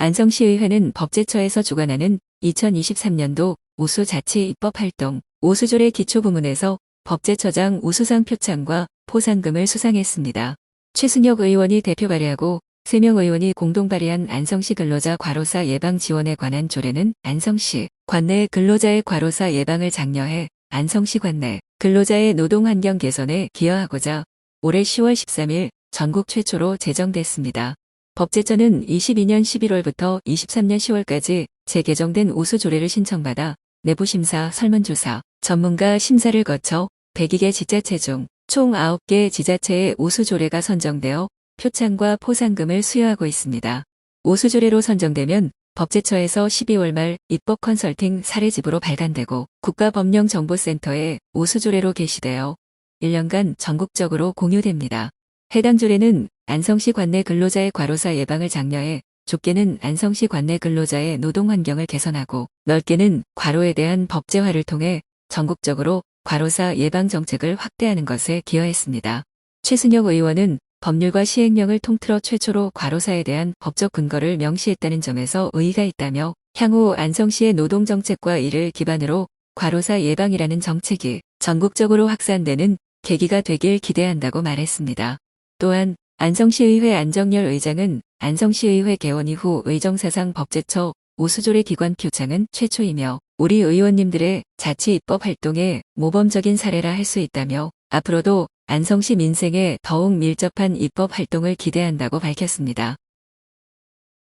안성시의회는 법제처에서 주관하는 2023년도 우수자치 입법 활동 우수조례 기초 부문에서 법제처장 우수상 표창과 포상금을 수상했습니다. 최순혁 의원이 대표 발의하고 3명 의원이 공동 발의한 안성시 근로자 과로사 예방 지원에 관한 조례는 안성시 관내 근로자의 과로사 예방을 장려해 안성시 관내 근로자의 노동 환경 개선에 기여하고자 올해 10월 13일 전국 최초로 제정됐습니다. 법제처는 22년 11월부터 23년 10월까지 재개정된 우수조례를 신청받아 내부심사, 설문조사, 전문가 심사를 거쳐 102개 지자체 중 총 9개 지자체의 우수조례가 선정되어 표창과 포상금을 수여하고 있습니다. 우수조례로 선정되면 법제처에서 12월 말 입법 컨설팅 사례집으로 발간되고 국가법령정보센터에 우수조례로 게시되어 1년간 전국적으로 공유됩니다. 해당 조례는 안성시 관내 근로자의 과로사 예방을 장려해 좁게는 안성시 관내 근로자의 노동 환경을 개선하고 넓게는 과로에 대한 법제화를 통해 전국적으로 과로사 예방 정책을 확대하는 것에 기여했습니다. 최순혁 의원은 법률과 시행령을 통틀어 최초로 과로사에 대한 법적 근거를 명시했다는 점에서 의의가 있다며 향후 안성시의 노동정책과 이를 기반으로 과로사 예방이라는 정책이 전국적으로 확산되는 계기가 되길 기대한다고 말했습니다. 또한 안성시의회 안정열 의장은 안성시의회 개원 이후 의정사상 법제처 우수조례 기관 표창은 최초이며 우리 의원님들의 자치 입법 활동에 모범적인 사례라 할 수 있다며 앞으로도 안성시 민생에 더욱 밀접한 입법 활동을 기대한다고 밝혔습니다.